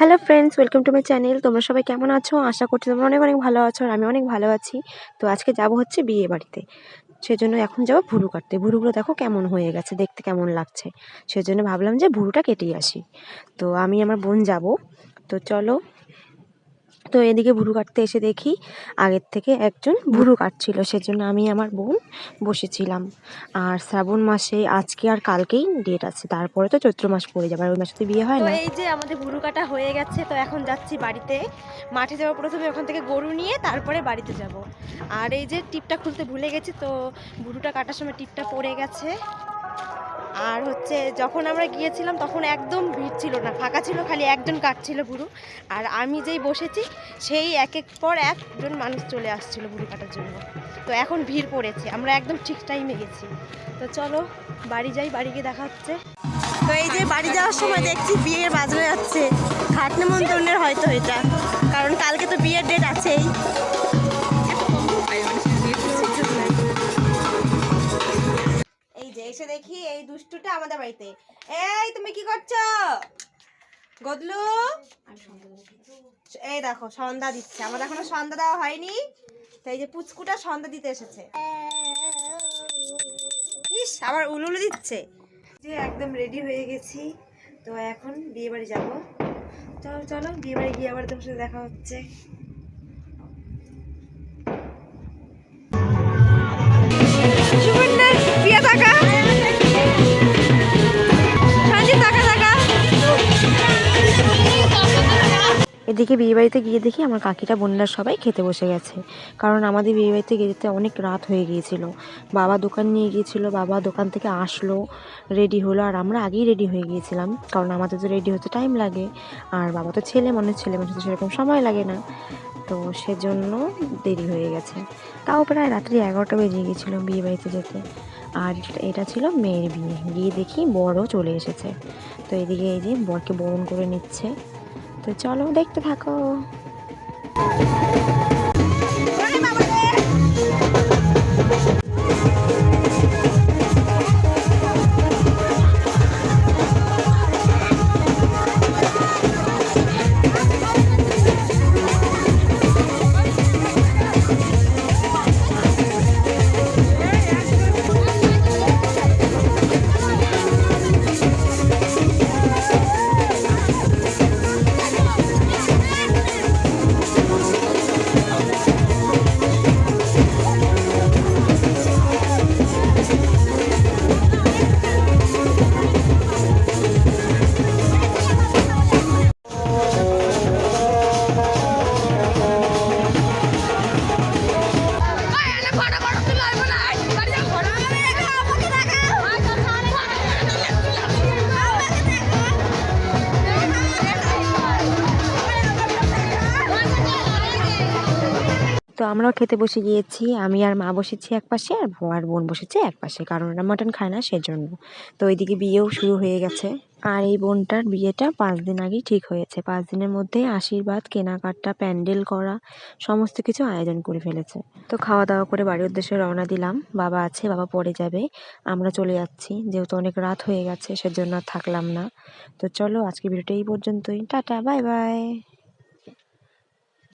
Hello friends welcome to my channel তোমরা সবাই কেমন আছো? আশা করছি তোমরা অনেক অনেক ভালো আছো আর আমি অনেক ভালো আছি। তো আজকে যাব হচ্ছে বিয়ে বাড়িতে। সেজন্য এখন যাব ভুরু কাটতে। ভুরুগুলো দেখো কেমন হয়ে গেছে, দেখতে কেমন লাগছে। সেজন্য ভাবলাম যে ভুরুটা কেটেই আসি। তো আমি আমার বোন যাব। তো চলো তো এদিকে ভুরু কাটতে এসে দেখি আগের থেকে একজন ভুরু কাটছিল সেজন্য আমি আমার বোন বসেছিলাম। আর শ্রাবণ মাসে আজকে আর কালকেই ডেট আছে তারপরে তো চৈত্র মাস পড়ে যাবে আর ওই মাসে তো বিয়ে হয় না। এই যে আমাদের ভুরু কাটা হয়ে গেছে তো এখন যাচ্ছি বাড়িতে। মাঠে যাব প্রথমে ওখান থেকে গরু নিয়ে তারপরে বাড়িতে যাব। আর এই যে টিপটা খুলতে ভুলে গেছি তো ভুরুটা কাটার সময় টিপটা পড়ে গেছে। আর হচ্ছে যখন আমরা গিয়েছিলাম তখন একদম ভিড় ছিল না, ফাঁকা ছিল, খালি একজন কাটছিল ভুরু আর আমি যেই বসেছি, সেই এক এক পর একজন মানুষ চলে আসছিল ভুরু কাটার জন্য। তো এখন ভিড় পড়েছে, আমরা একদম ঠিক টাইমে গেছি। তো চলো, বাড়ি যাই, বাড়ি গিয়ে দেখা হচ্ছে। তো এই যে বাড়ি যাওয়ার সময় দেখছি বিয়ের বাজনা যাচ্ছে। খাট নেমন্তন্নের হয়তো এটা, কারণ কালকে তো বিয়ের ডেট আছেই। দেখি এই দুষ্টুটা আমাদের বাড়িতে। এই, তুমি কি করছ? গদলু? এই দেখো, সন্ধ্যা দিচ্ছে। আমাদের এখনও সন্ধ্যা দেওয়া হয়নি। তো এই যে পুচকুটা সন্ধ্যা দিতে এসেছে। ইস, আবার উলুলু দিচ্ছে। যে একদম রেডি হয়ে গেছি। তো এখন বিয়ে বাড়ি যাব। চলো চলো বিয়ে বাড়ি গিয়ে আবার তোমার সাথে দেখা হচ্ছে। এদিকে বিয়েবাড়িতে গিয়ে দেখি আমার কাকিরা বোনরা সবাই খেতে বসে গেছে। কারণ আমাদের বিয়েবাড়িতে যেতে অনেক রাত হয়ে গিয়েছিল। বাবা দোকান নিয়ে গিয়েছিল, বাবা দোকান থেকে আসলো রেডি হলো, আর আমরা আগেই রেডি হয়ে গিয়েছিলাম। কারণ আমাদের তো রেডি হতে টাইম লাগে, আর বাবা তো ছেলে মানুষ ছেলে মানুষ তো সেরকম সময় লাগে না। তো সেজন্য দেরি হয়ে গেছে। তাও প্রায় রাত্রি এগারোটা বেজে গিয়েছিল বিয়ে বাড়িতে যেতে। আর এটা- ছিল মেয়ের বিয়ে। গিয়ে দেখি বড়ও চলে এসেছে। তো এদিকে এই যে বরকে বরণ করে নিচ্ছে। তো চলো দেখতে থাকো। আমরাও খেতে বসে গিয়েছি। আমি আর মা বসেছি এক পাশে আর আর বোন বসেছে এক পাশে কারণ ওরা মাটন খায় না, সেজন্য। তো ওইদিকে বিয়েও শুরু হয়ে গেছে। আর এই বোনটার বিয়েটা পাঁচ দিন আগেই ঠিক হয়েছে। পাঁচ দিনের মধ্যে আশীর্বাদ, কেনাকাটা, প্যান্ডেল করা, সমস্ত কিছু আয়োজন করে ফেলেছে। তো খাওয়া দাওয়া করে বাড়ির উদ্দেশ্যে রওনা দিলাম। বাবা আছে, বাবা পরে যাবে। আমরা চলে যাচ্ছি। যেহেতু অনেক রাত হয়ে গেছে, সেজন্য আর থাকলাম না। তো চলো আজকে ভিডিওটা এই পর্যন্তই। Tata, bye bye.